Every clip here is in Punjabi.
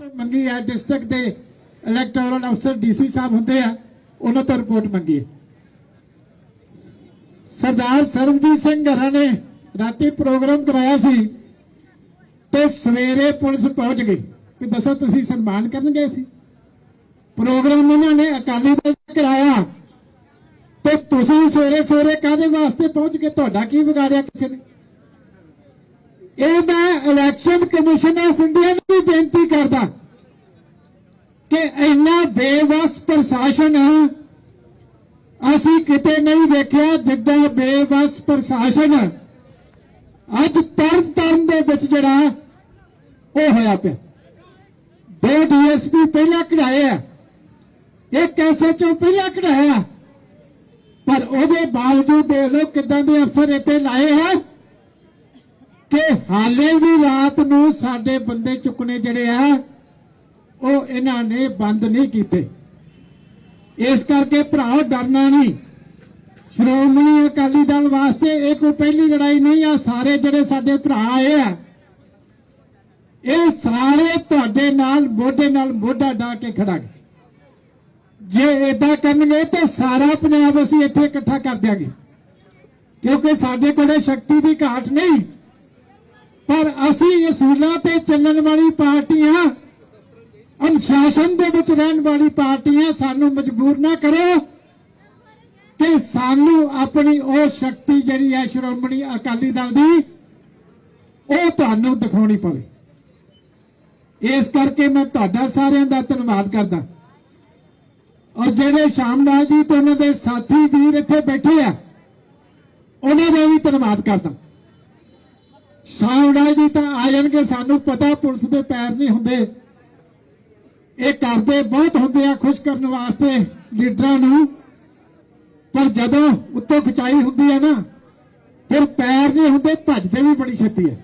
ਮੰਗੀ ਹੈ ਡਿਸਟ੍ਰਿਕਟ ਦੇ ਇਲੈਕਟੋਰਲ ਅਫਸਰ ਡੀਸੀ ਸਾਹਿਬ ਹੁੰਦੇ ਆ, ਉਹਨਾਂ ਤੋਂ ਰਿਪੋਰਟ ਮੰਗੀ। ਸਰਦਾਰ ਸਰਬਜੀਤ ਸਿੰਘ ਘਰਾਂ ਨੇ ਰਾਤੀ ਪ੍ਰੋਗਰਾਮ ਕਰਾਇਆ ਸੀ ਤੇ ਸਵੇਰੇ ਪੁਲਿਸ ਪਹੁੰਚ ਗਈ ਕਿ ਦੱਸੋ ਤੁਸੀਂ ਸਨਮਾਨ ਕਰਨ ਗਏ ਸੀ ਪ੍ਰੋਗਰਾਮ ਉਹਨਾਂ ਨੇ ਅਕਾਲੀ ਦਲ ਕਰਾਇਆ। ਤੇ ਤੁਸੀਂ ਸਵੇਰੇ ਸਵੇਰੇ ਕਾਹਦੇ ਵਾਸਤੇ ਪਹੁੰਚ ਕੇ ਤੁਹਾਡਾ ਕੀ ਵਿਗਾੜਿਆ ਕਿਸੇ ਨੇ? ਇਹ ਮੈਂ ਇਲੈਕਸ਼ਨ ਕਮਿਸ਼ਨ ਆਫ ਇੰਡੀਆ ਨੂੰ ਵੀ ਬੇਨਤੀ ਕਿ ਇੰਨਾ ਬੇਵਸ ਪ੍ਰਸ਼ਾਸਨ ਅਸੀਂ ਕਿਤੇ ਨਹੀਂ ਵੇਖਿਆ ਜਿੱਦਾਂ ਬੇਵਸ ਪ੍ਰਸ਼ਾਸਨ ਅੱਜ ਤਰਨ ਤਰਨ ਦੇ ਵਿੱਚ ਜਿਹੜਾ ਉਹ ਹੋਇਆ ਪਿਆ। ਦੋ ਡੀਐਸਪੀ ਪਹਿਲਾਂ ਕਢਾਏ ਆ, ਇੱਕ ਐਸਐਚਓ ਪਹਿਲਾਂ ਕਢਾਇਆ। ਪਰ ਉਹਦੇ ਬਾਵਜੂਦ ਦੇਖ ਲਓ ਕਿਦਾਂ ਦੇ ਅਫਸਰ ਇੱਥੇ ਲਾਏ ਹੈ ਕਿ ਹਾਲੇ ਵੀ ਰਾਤ ਨੂੰ ਸਾਡੇ ਬੰਦੇ ਚੁੱਕਣੇ ਜਿਹੜੇ ਆ ਉਹ ਇਹਨਾਂ ਨੇ ਬੰਦ ਨਹੀਂ ਕੀਤੇ। ਇਸ ਕਰਕੇ ਭਰਾਓ, ਡਰਨਾ ਨਹੀਂ। ਸ਼੍ਰੋਮਣੀ ਅਕਾਲੀ ਦਲ ਵਾਸਤੇ ਇਹ ਕੋਈ ਪਹਿਲੀ ਲੜਾਈ ਨਹੀਂ ਆ, ਸਾਰੇ ਜਿਹੜੇ ਸਾਡੇ ਭਰਾ ਆਏ ਆ। ਇਹ ਸਾਰੇ ਤੁਹਾਡੇ ਨਾਲ, ਮੋਢੇ ਨਾਲ ਮੋਢਾ ਡਾ ਕੇ ਖੜਾਂਗੇ। ਜੇ ਇਦਾਂ ਕਰਨਗੇ ਤਾਂ ਸਾਰਾ ਪੰਜਾਬ ਅਸੀਂ ਇੱਥੇ ਇਕੱਠਾ ਕਰ ਦਿਆਂਗੇ। ਕਿਉਂਕਿ ਸਾਡੇ ਕੋਲੇ ਸ਼ਕਤੀ ਦੀ ਘਾਟ ਨਹੀਂ। ਪਰ ਅਸੀਂ ਅਸੂਲਾਂ ਤੇ ਚੱਲਣ ਵਾਲੀ ਪਾਰਟੀਆਂ ਅਨੁਸ਼ਾਸਨ ਦੇ ਵਿੱਚ ਰਹਿਣ ਵਾਲੀ ਪਾਰਟੀਆਂ ਸਾਨੂੰ ਮਜਬੂਰ ਨਾ ਕਰੋ ਕਿ ਸਾਨੂੰ ਆਪਣੀ ਉਹ ਸ਼ਕਤੀ ਜਿਹੜੀ ਹੈ ਸ਼੍ਰੋਮਣੀ ਅਕਾਲੀ ਦਲ ਦੀ, ਉਹ ਤੁਹਾਨੂੰ ਦਿਖਾਉਣੀ ਪਵੇ। ਇਸ ਕਰਕੇ ਮੈਂ ਤੁਹਾਡਾ ਸਾਰਿਆਂ ਦਾ ਧੰਨਵਾਦ ਕਰਦਾ। ਔਰ ਜਿਹੜੇ ਸ਼ਾਮਲਾਲ ਜੀ ਤੇ ਉਹਨਾਂ ਦੇ ਸਾਥੀ ਵੀਰ ਇੱਥੇ ਬੈਠੇ ਆ, ਉਹਨਾਂ ਦਾ ਵੀ ਧੰਨਵਾਦ ਕਰਦਾ। ਸ਼ਾਮਲਾਲ ਜੀ ਤਾਂ ਆ ਜਾਣਗੇ, ਸਾਨੂੰ ਪਤਾ ਪੁਲਿਸ ਦੇ ਪੈਰ ਨਹੀਂ ਹੁੰਦੇ। ਇਹ ਕਰਦੇ ਬਹੁਤ ਹੁੰਦੇ ਆ ਖੁਸ਼ ਕਰਨ ਵਾਸਤੇ ਲੀਡਰਾਂ ਨੂੰ। ਪਰ ਜਦੋਂ ਉੱਤੋਂ ਖਚਾਈ ਹੁੰਦੀ ਹੈ ਨਾ, ਫਿਰ ਪੈਰ ਨਹੀਂ ਹੁੰਦੇ, ਭੱਜਦੇ ਵੀ ਬੜੀ ਛੇਤੀ ਹੈ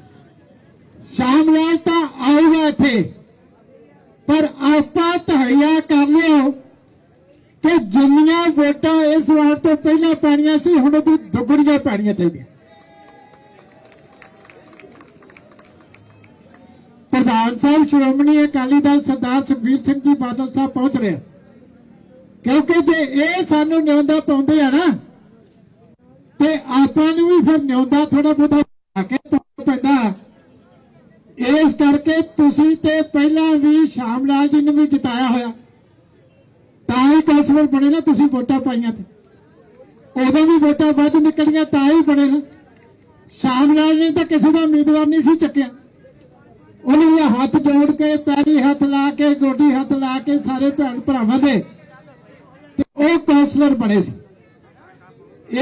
ਸ਼ਾਮ ਲਾਲ ਤਾਂ ਆਊਗਾ ਇੱਥੇ, ਪਰ ਆਪਾਂ ਤਹਈਆ ਕਰ ਲਿਓ ਕਿ ਜਿੰਨੀਆਂ ਵੋਟਾਂ ਇਸ ਵਾਰ ਤੋਂ ਪਹਿਲਾਂ ਪੈਣੀਆਂ ਸੀ, ਹੁਣ ਉਹਦੀ ਦੁੱਗਣੀਆਂ ਪੈਣੀਆਂ ਚਾਹੀਦੀਆਂ। ਪ੍ਰਧਾਨ ਸਾਹਿਬ, ਸ਼੍ਰੋਮਣੀ ਅਕਾਲੀ ਦਲ ਸਰਦਾਰ ਸੁਖਬੀਰ ਸਿੰਘ ਜੀ ਬਾਦਲ ਸਾਹਿਬ ਪਹੁੰਚ ਰਹੇ ਕਿਉਂਕਿ ਜੇ ਇਹ ਸਾਨੂੰ ਨਿਉਂਦਾ ਪਾਉਂਦੇ ਆ ਨਾ, ਤੇ ਆਪਾਂ ਨੂੰ ਵੀ ਫਿਰ ਨਿਉਂਦਾ ਥੋੜਾ ਬਹੁਤਾ ਕੇ ਪੈਂਦਾ। ਇਸ ਕਰਕੇ ਤੁਸੀਂ ਤੇ ਪਹਿਲਾਂ ਵੀ ਸ਼ਾਮ ਲਾਲ ਜੀ ਨੂੰ ਵੀ ਜਿਤਾਇਆ ਹੋਇਆ। ਤਾਂ ਹੀ ਕੌਂਸਲਰ ਬਣੇ ਨਾ ਤੁਸੀਂ ਵੋਟਾਂ ਪਾਈਆਂ ਤੇ। ਉਦੋਂ ਵੀ ਵੋਟਾਂ ਵੱਧ ਨਿਕਲੀਆਂ, ਤਾਂ ਹੀ ਬਣੇ ਨਾ। ਸ਼ਾਮ ਲਾਲ ਨੇ ਤਾਂ ਕਿਸੇ ਦਾ ਉਮੀਦਵਾਰ ਨਹੀਂ ਸੀ ਚੱਕਿਆ। ਉਹਨੇ ਹੱਥ ਜੋੜ ਕੇ, ਪੈਰੀ ਹੱਥ ਲਾ ਕੇ, ਗੋਡੀ ਹੱਥ ਲਾ ਕੇ ਸਾਰੇ ਭੈਣ ਭਰਾਵਾਂ ਦੇ ਤੇ ਉਹ ਕਾਉਂਸਲਰ ਬਣੇ ਸੀ।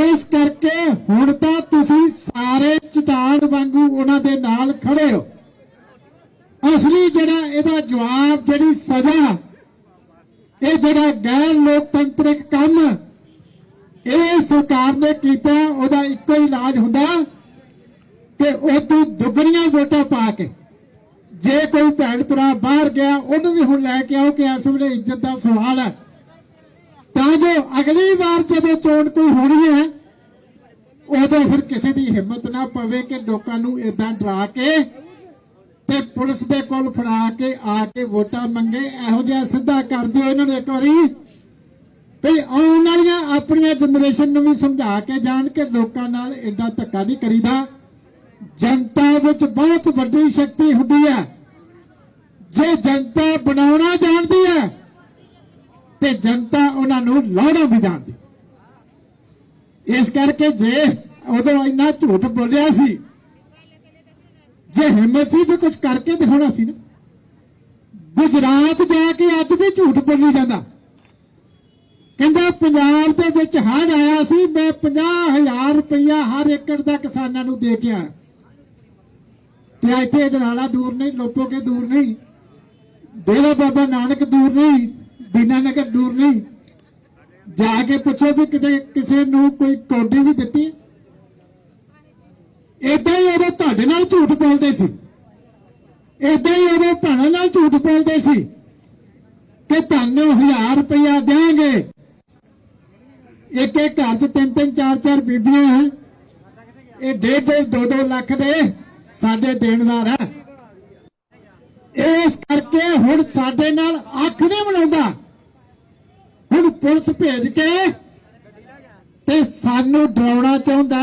ਇਸ ਕਰਕੇ ਹੁਣ ਤਾਂ ਤੁਸੀਂ ਸਾਰੇ ਚਟਾਨ ਵਾਂਗੂ ਉਹਨਾਂ ਦੇ ਨਾਲ ਖੜੇ ਹੋ। ਅਸਲੀ ਜਿਹੜਾ ਇਹਦਾ ਜਵਾਬ, ਜਿਹੜੀ ਸਜ਼ਾ, ਇਹ ਜਿਹੜਾ ਗੈਰ ਲੋਕਤੰਤਰਿਕ ਕੰਮ ਇਹ ਸਰਕਾਰ ਨੇ ਕੀਤਾ, ਉਹਦਾ ਇੱਕੋ ਹੀ ਇਲਾਜ ਹੁੰਦਾ ਕਿ ਉਹ ਤੋਂ ਦੁੱਗਣੀਆਂ ਵੋਟਾਂ ਪਾ ਕੇ ਜੇ ਕੋਈ ਭੈਣ ਭਰਾ ਬਾਹਰ ਗਿਆ, ਉਹਨੂੰ ਵੀ ਹੁਣ ਲੈ ਕੇ ਆਓ ਕਿ ਇਸ ਵੇਲੇ ਇੱਜ਼ਤ ਦਾ ਸਵਾਲ ਹੈ। ਤਾਂ ਜੋ ਅਗਲੀ ਵਾਰ ਜਦੋਂ ਚੋਣ ਕੋਈ ਹੋਣੀ ਹੈ, ਉਦੋਂ ਫਿਰ ਕਿਸੇ ਦੀ ਹਿੰਮਤ ਨਾ ਪਵੇ ਕਿ ਲੋਕਾਂ ਨੂੰ ਇਦਾਂ ਡਰਾ ਕੇ ਤੇ ਪੁਲਿਸ ਦੇ ਕੋਲ ਫੜਾ ਕੇ ਆ ਕੇ ਵੋਟਾਂ ਮੰਗੇ। ਇਹੋ ਜਿਹਾ ਸਿੱਧਾ ਕਰ ਦਿਓ ਇਹਨਾਂ ਨੂੰ ਇੱਕ ਵਾਰੀ। ਵੀ ਆਉਣ ਵਾਲੀਆਂ ਆਪਣੀਆਂ ਜਨਰੇਸ਼ਨ ਨੂੰ ਵੀ ਸਮਝਾ ਕੇ ਜਾਣ ਕਿ ਲੋਕਾਂ ਨਾਲ ਐਡਾ ਧੱਕਾ ਨਹੀਂ ਕਰੀਦਾ। ਜਨਤਾ ਵਿੱਚ ਬਹੁਤ ਵੱਡੀ ਸ਼ਕਤੀ ਹੁੰਦੀ ਹੈ। ਜੇ ਜਨਤਾ ਬਣਾਉਣਾ ਜਾਣਦੀ ਹੈ, ਤੇ ਜਨਤਾ ਉਹਨਾਂ ਨੂੰ ਲਾਉਣਾ ਵੀ ਜਾਣਦੀ ਇਸ ਕਰਕੇ ਜੇ ਉਦੋਂ ਇੰਨਾ ਝੂਠ ਬੋਲਿਆ ਸੀ, ਜੇ ਹਿੰਮਤ ਸੀ ਤਾਂ ਕੁਝ ਕਰਕੇ ਦਿਖਾਉਣਾ ਸੀ ਨਾ। ਗੁਜਰਾਤ ਜਾ ਕੇ ਅੱਜ ਵੀ ਝੂਠ ਬੋਲੀ ਜਾਂਦਾ। ਕਹਿੰਦਾ ਪੰਜਾਬ ਦੇ ਵਿੱਚ ਹੜ ਆਇਆ ਸੀ, ਮੈਂ 50000 ਰੁਪਇਆ ਹਰ ਏਕੜ ਦਾ ਕਿਸਾਨਾਂ ਨੂੰ ਦੇ ਕੇ ਆਇਆ। ਇੱਥੇ ਜਨਾਲਾ ਦੂਰ ਨਹੀਂ ਲੋਪੋਕੇ ਦੂਰ ਨਹੀਂ। ਡੇਰਾ ਬਾਬਾ ਨਾਨਕ ਦੂਰ ਨਹੀਂ, ਦੀਨਾ ਨਗਰ ਦੂਰ ਨਹੀਂ। ਜਾ ਕੇ ਪੁੱਛੋ ਵੀ ਕਿਤੇ ਕਿਸੇ ਨੂੰ ਕੋਈ ਕੋਡੀ ਵੀ ਦਿੱਤੀ। ਹੈ? ਏਦਾਂ ਹੀ ਉਹ ਤੁਹਾਡੇ ਨਾਲ ਝੂਠ ਬੋਲਦੇ ਸੀ। ਏਦਾਂ ਹੀ ਉਹ ਭੈਣਾਂ ਨਾਲ ਝੂਠ ਬੋਲਦੇ ਸੀ ਕਿ ਤੁਹਾਨੂੰ 1000 ਰੁਪਇਆ ਦੇਾਂਗੇ ਇੱਕ ਇੱਕ ਘਰ 'ਚ ਤਿੰਨ ਤਿੰਨ ਚਾਰ ਚਾਰ ਬੀਬੀਆਂ ਹੈ ਇਹ ਡੇਢ ਡੇਢ ਦੋ ਦੋ ਲੱਖ ਦੇ। ਸਾਡੇ ਦੇਣਦਾਰ ਹੈ। ਇਸ ਕਰਕੇ ਹੁਣ ਸਾਡੇ ਨਾਲ ਅੱਖ ਨਹੀਂ ਬਣਾਉਂਦਾ ਹੁਣ ਪੁਲਿਸ ਭੇਜ ਕੇ ਤੇ ਸਾਨੂੰ ਡਰਾਉਣਾ ਚਾਹੁੰਦਾ